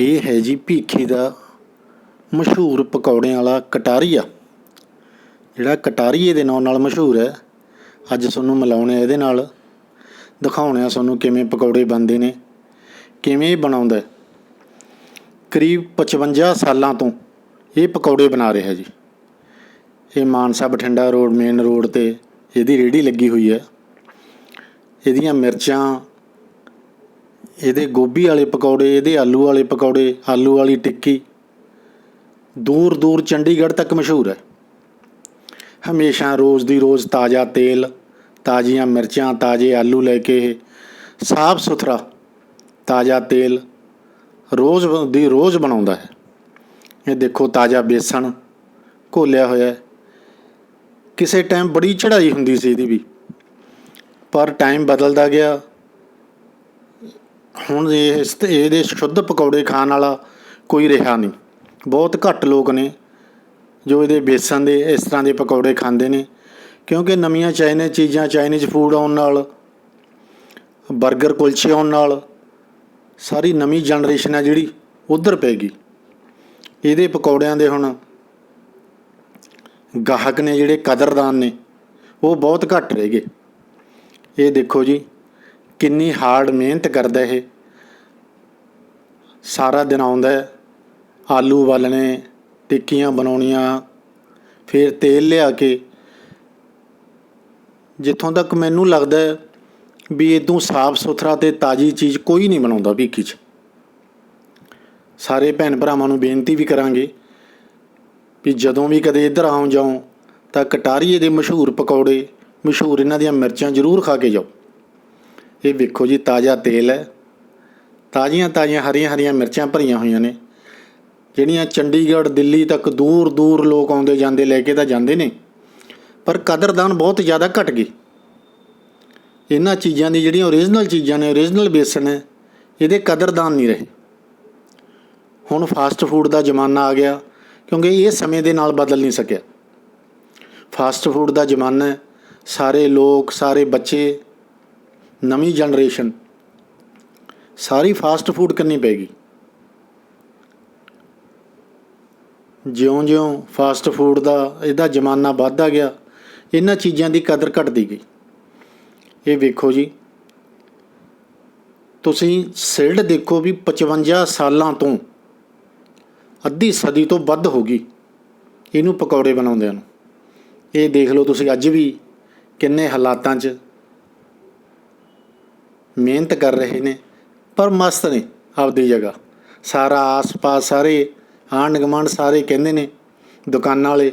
ਇਹ ਹੈ ਜੀ ਭੀਖੀ ਦਾ ਮਸ਼ਹੂਰ ਪਕੌੜਿਆਂ ਵਾਲਾ ਕਟਾਰੀਆ। ਜਿਹੜਾ ਕਟਾਰੀਏ ਦੇ ਨਾਂ ਨਾਲ ਮਸ਼ਹੂਰ ਹੈ। ਅੱਜ ਤੁਹਾਨੂੰ ਮਿਲਾਉਣੇ ਆ ਇਹਦੇ ਨਾਲ। ਦਿਖਾਉਣੇ ਆ ਤੁਹਾਨੂੰ ਕਿਵੇਂ ਪਕੌੜੇ ਬਣਦੇ ਨੇ, ਕਿਵੇਂ ਇਹ ਬਣਾਉਂਦਾ ਕਰੀਬ 55 ਸਾਲਾਂ ਤੋਂ ਇਹ ਪਕੌੜੇ ਬਣਾ ਰਿਹਾ ਜੀ। ਇਹ Mansa Bathinda road main road ਤੇ ਇਹਦੀ ਰੇਹੜੀ ਲੱਗੀ ਹੋਈ ਹੈ। ਇਹਦੀਆਂ ਮਿਰਚਾਂ ਇਹਦੇ ਗੋਭੀ ਵਾਲੇ ਪਕੌੜੇ, ਇਹਦੇ ਆਲੂ ਵਾਲੇ ਪਕੌੜੇ, ਆਲੂ ਵਾਲੀ ਟਿੱਕੀ। ਦੂਰ ਦੂਰ ਚੰਡੀਗੜ੍ਹ ਤੱਕ ਮਸ਼ਹੂਰ ਹੈ। ਹਮੇਸ਼ਾ ਰੋਜ਼ ਦੀ ਰੋਜ਼ ਤਾਜ਼ਾ ਤੇਲ, ਤਾਜ਼ੀਆਂ ਮਿਰਚਾਂ, ਤਾਜ਼ੇ ਆਲੂ ਲੈ ਕੇ ਇਹ ਸਾਫ਼ ਸੁਥਰਾ, ਤਾਜ਼ਾ ਤੇਲ ਰੋਜ਼ ਦੀ ਰੋਜ਼ ਬਣਾਉਂਦਾ ਹੈ। ਇਹ ਦੇਖੋ ਤਾਜ਼ਾ ਬੇਸਣ ਘੋਲਿਆ ਹੋਇਆ ਕਿਸੇ ਟਾਈਮ ਬੜੀ ਚੜ੍ਹਾਈ ਹੁੰਦੀ ਸੀ ਇਹਦੀ ਵੀ। ਪਰ ਟਾਈਮ ਬਦਲਦਾ ਗਿਆ। ਹੁਣ ਇਹ ਇਸ ਇਹਦੇ ਸ਼ੁੱਧ ਪਕੌੜੇ ਖਾਣ ਵਾਲਾ ਕੋਈ ਰਿਹਾ ਨਹੀਂ। ਬਹੁਤ ਘੱਟ ਲੋਕ ਨੇ ਜੋ ਇਹਦੇ ਬੇਸਣ ਦੇ ਇਸ ਤਰ੍ਹਾਂ ਦੇ ਪਕੌੜੇ ਖਾਂਦੇ ਨੇ, ਕਿਉਂਕਿ ਨਵੀਆਂ ਚਾਈਨੀਜ਼ ਚੀਜ਼ਾਂ, ਚਾਈਨੀਜ਼ ਫੂਡ ਆਉਣ ਨਾਲ 버ਗਰ ਕੁਲਚੇ ਆਉਣ ਨਾਲ ਸਾਰੀ ਨਵੀਂ ਜਨਰੇਸ਼ਨ ਹੈ ਜਿਹੜੀ ਉਧਰ ਪੈ ਗਈ। ਇਹਦੇ ਪਕੌੜਿਆਂ ਦੇ ਹੁਣ ਗਾਹਕ ਨੇ ਜਿਹੜੇ ਕਦਰਦਾਨ ਨੇ, ਉਹ ਬਹੁਤ ਘੱਟ ਰਹਿ ਗਏ। ਇਹ ਦੇਖੋ ਜੀ ਕਿੰਨੀ ਹਾਰਡ ਮਿਹਨਤ ਕਰਦਾ ਇਹ। ਸਾਰਾ ਦਿਨ ਆਉਂਦਾ ਆਲੂ ਉਬਾਲਣੇ, ਟਿੱਕੀਆਂ ਬਣਾਉਣੀਆਂ, ਫਿਰ ਤੇਲ ਲਿਆ ਕੇ ਜਿੱਥੋਂ ਤੱਕ ਮੈਨੂੰ ਲੱਗਦਾ ਹੈ ਵੀ ਇਦੋਂ ਸਾਫ਼ ਸੁਥਰਾ ਤੇ ਤਾਜ਼ੀ ਚੀਜ਼ ਕੋਈ ਨਹੀਂ ਬਣਾਉਂਦਾ ਭੀਖੀ 'ਚ। ਸਾਰੇ ਭੈਣ ਭਰਾਵਾਂ ਨੂੰ ਬੇਨਤੀ ਵੀ ਕਰਾਂਗੇ ਵੀ ਜਦੋਂ ਵੀ ਕਦੇ ਇੱਧਰ ਆਉਂ ਜਾਓ ਤਾਂ ਕਟਾਰੀਏ ਦੇ ਮਸ਼ਹੂਰ ਪਕੌੜੇ, ਮਸ਼ਹੂਰ ਇਹਨਾਂ ਦੀਆਂ ਮਿਰਚਾਂ ਜ਼ਰੂਰ ਖਾ ਕੇ ਜਾਓ। ਇਹ ਵੇਖੋ ਜੀ, ਤਾਜ਼ਾ ਤੇਲ ਹੈ। ਤਾਜ਼ੀਆਂ ਤਾਜ਼ੀਆਂ ਹਰੀਆਂ ਹਰੀਆਂ ਮਿਰਚਾਂ ਭਰੀਆਂ ਹੋਈਆਂ ਨੇ। ਜਿਹੜੀਆਂ ਚੰਡੀਗੜ੍ਹ, ਦਿੱਲੀ ਤੱਕ ਦੂਰ ਦੂਰ ਲੋਕ ਆਉਂਦੇ ਜਾਂਦੇ, ਲੈ ਕੇ ਤਾਂ ਜਾਂਦੇ ਨੇ। ਪਰ ਕਦਰਦਾਨ ਬਹੁਤ ਜ਼ਿਆਦਾ ਘਟ ਗਈ। ਇਹਨਾਂ ਚੀਜ਼ਾਂ ਦੀ ਜਿਹੜੀਆਂ ਓਰੀਜਨਲ ਚੀਜ਼ਾਂ ਨੇ ਓਰੀਜਨਲ ਬੇਸਣ ਹੈ, ਇਹਦੇ ਕਦਰਦਾਨ ਨਹੀਂ ਰਹੇ। ਹੁਣ ਫਾਸਟ ਫੂਡ ਦਾ ਜ਼ਮਾਨਾ ਆ ਗਿਆ, ਕਿਉਂਕਿ ਇਹ ਸਮੇਂ ਦੇ ਨਾਲ ਬਦਲ ਨਹੀਂ ਸਕਿਆ। ਫਾਸਟ ਫੂਡ ਦਾ ਜ਼ਮਾਨਾ ਹੈ, ਸਾਰੇ ਲੋਕ, ਸਾਰੇ ਬੱਚੇ ਨਵੀਂ ਜਨਰੇਸ਼ਨ, ਸਾਰੀ ਫਾਸਟ ਫੂਡ ਕਰਨੀ ਪੈਗੀ ਜਿਉਂ-ਜਿਉਂ ਫਾਸਟ ਫੂਡ ਦਾ, ਇਹਦਾ ਜ਼ਮਾਨਾ ਵੱਧਦਾ ਗਿਆ, ਇਹਨਾਂ ਚੀਜ਼ਾਂ ਦੀ ਕਦਰ ਘਟਦੀ ਗਈ। ਇਹ ਵੇਖੋ ਜੀ, ਤੁਸੀਂ ਸਿਲਡ ਦੇਖੋ ਵੀ 55 ਸਾਲਾਂ ਤੋਂ ਅੱਧੀ ਸਦੀ ਤੋਂ ਵੱਧ ਹੋ ਗਈ ਇਹਨੂੰ ਪਕੌੜੇ ਬਣਾਉਂਦਿਆਂ ਨੂੰ। ਇਹ ਦੇਖ ਲਓ ਤੁਸੀਂ ਅੱਜ ਵੀ ਕਿੰਨੇ ਹਾਲਾਤਾਂ 'ਚ ਮਿਹਨਤ ਕਰ ਰਹੇ ਨੇ, ਪਰ ਮਸਤ ਨੇ ਆਪਦੀ ਜਗ੍ਹਾ। ਸਾਰਾ ਆਸ-ਪਾਸ ਸਾਰੇ ਆਂਢ ਗੁਆਂਢ ਸਾਰੇ ਕਹਿੰਦੇ ਨੇ, ਦੁਕਾਨਾਂ ਵਾਲੇ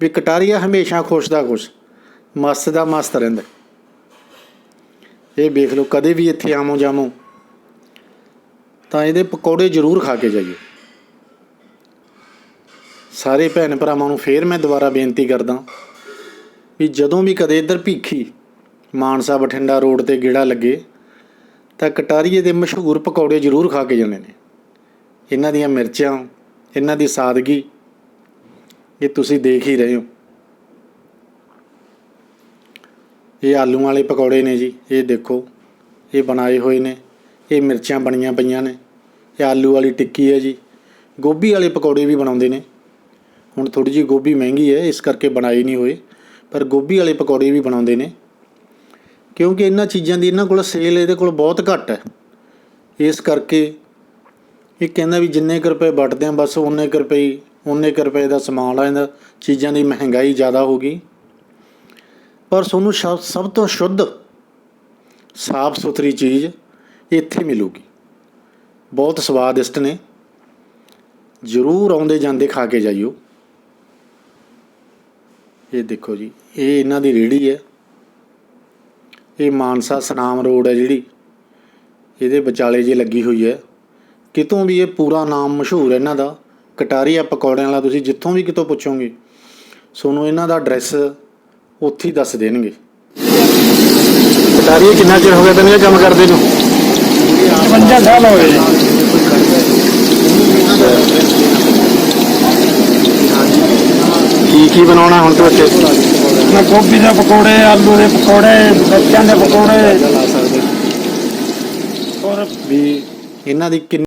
ਵੀ ਕਟਾਰੀਆ ਹਮੇਸ਼ਾ ਖੁਸ਼ ਦਾ ਖੁਸ਼, ਮਸਤ ਦਾ ਮਸਤ ਰਹਿੰਦਾ। ਇਹ ਵੇਖ ਲਓ, ਕਦੇ ਵੀ ਇੱਥੇ ਆਮੋ ਜਾਮੋ ਤਾਂ ਇਹਦੇ ਪਕੌੜੇ ਜ਼ਰੂਰ ਖਾ ਕੇ ਜਾਈਓ ਸਾਰੇ ਭੈਣ ਭਰਾਵਾਂ ਨੂੰ ਫੇਰ ਮੈਂ ਦੁਬਾਰਾ ਬੇਨਤੀ ਕਰਦਾ ਵੀ ਜਦੋਂ ਵੀ ਕਦੇ ਇੱਧਰ ਭੀਖੀ, ਮਾਨਸਾ ਬਠਿੰਡਾ ਰੋਡ ਤੇ ਗੇੜਾ ਲੱਗੇ ਤਾਂ ਕਟਾਰੀਏ ਦੇ ਮਸ਼ਹੂਰ ਪਕੌੜੇ ਜ਼ਰੂਰ ਖਾ ਕੇ ਜਾਣੇ ਨੇ। ਇਹਨਾਂ ਦੀਆਂ ਮਿਰਚਾਂ, ਇਹਨਾਂ ਦੀ ਸਾਦਗੀ, ਇਹ ਤੁਸੀਂ ਦੇਖ ਹੀ ਰਹੇ ਹੋ। ਇਹ ਆਲੂ ਵਾਲੇ ਪਕੌੜੇ ਨੇ ਜੀ, ਇਹ ਦੇਖੋ, ਇਹ ਬਣਾਏ ਹੋਏ ਨੇ, ਇਹ ਮਿਰਚਾਂ ਬਣੀਆਂ ਪਈਆਂ ਨੇ, ਇਹ ਆਲੂ ਵਾਲੀ ਟਿੱਕੀ ਹੈ ਜੀ। ਗੋਭੀ ਵਾਲੇ ਪਕੌੜੇ ਵੀ ਬਣਾਉਂਦੇ ਨੇ। ਹੁਣ ਥੋੜੀ ਜਿਹੀ ਗੋਭੀ ਮਹਿੰਗੀ ਹੈ, ਇਸ ਕਰਕੇ ਬਣਾਈ ਨਹੀਂ ਹੋਏ, ਪਰ ਗੋਭੀ ਵਾਲੇ ਪਕੌੜੇ ਵੀ ਬਣਾਉਂਦੇ ਨੇ। ਕਿਉਂਕਿ ਇਹਨਾਂ ਚੀਜ਼ਾਂ ਦੀ ਇਹਨਾਂ ਕੋਲ ਸੇਲ ਇਹਦੇ ਕੋਲ ਬਹੁਤ ਘੱਟ ਹੈ। ਇਸ ਕਰਕੇ ਇਹ ਕਹਿੰਦਾ ਵੀ ਜਿੰਨੇ ਕੁ ਰੁਪਏ ਵਟਦੇ ਆ, ਬਸ ਉਨੇ ਕੁ ਰੁਪਏ ਹੀ- ਉਨੇ ਕੁ ਰੁਪਏ ਦਾ ਸਮਾਨ ਆ ਜਾਂਦਾ ਚੀਜ਼ਾਂ ਦੀ ਮਹਿੰਗਾਈ ਜ਼ਿਆਦਾ ਹੋ ਗਈ। ਪਰ ਤੁਹਾਨੂੰ ਸ਼ਬ- ਸਭ ਤੋਂ ਸ਼ੁੱਧ ਸਾਫ਼ ਸੁਥਰੀ ਚੀਜ਼ ਇੱਥੇ ਮਿਲੂਗੀ। ਬਹੁਤ ਸਵਾਦਿਸ਼ਟ ਨੇ। ਜ਼ਰੂਰ ਆਉਂਦੇ ਜਾਂਦੇ ਖਾ ਕੇ ਜਾਈਓ। ਇਹ ਦੇਖੋ ਜੀ, ਇਹ ਇਹਨਾਂ ਦੀ ਰੇਹੜੀ ਹੈ। ਇਹ ਮਾਨਸਾ ਸਨਾਮ ਰੋਡ ਹੈ ਜਿਹੜੀ। ਇਹਦੇ ਵਿਚਾਲੇ ਜੇ ਲੱਗੀ ਹੋਈ ਹੈ। ਕਿਤੋਂ ਵੀ ਇਹ ਪੂਰਾ ਨਾਮ ਮਸ਼ਹੂਰ ਹੈ ਇਹਨਾਂ ਦਾ ਕਟਾਰੀਆ ਪਕੌੜਿਆਂ ਵਾਲਾ ਤੁਸੀਂ ਜਿੱਥੋਂ ਵੀ ਕਿਤੋਂ ਪੁੱਛੋਗੇ ਤੁਹਾਨੂੰ ਇਹਨਾਂ ਦਾ ਐਡਰੈਸ ਉੱਥੇ ਹੀ ਦੱਸ ਦੇਣਗੇ। ਕਟਾਰੀਆ ਕਿੰਨਾ ਚਿਰ ਹੋ ਗਿਆ ਤੈਨੂੰ ਇਹ ਕੰਮ ਕਰਦੇ ਨੂੰ? 55 ਸਾਲ ਹੋ ਗਏ ਜੀ। ਕੀ ਕੀ ਬਣਾਉਣਾ ਹੁਣ ਤੋਂ ਇੱਥੇ ਮੈਂ ਗੋਭੀ ਦੇ ਪਕੌੜੇ ਆਲੂ ਦੇ ਪਕੌੜੇ ਬੱਚਿਆਂ ਦੇ ਪਕੌੜੇ। ਔਰ ਵੀ ਇਹਨਾਂ ਦੀ ਕਿੰਨੀ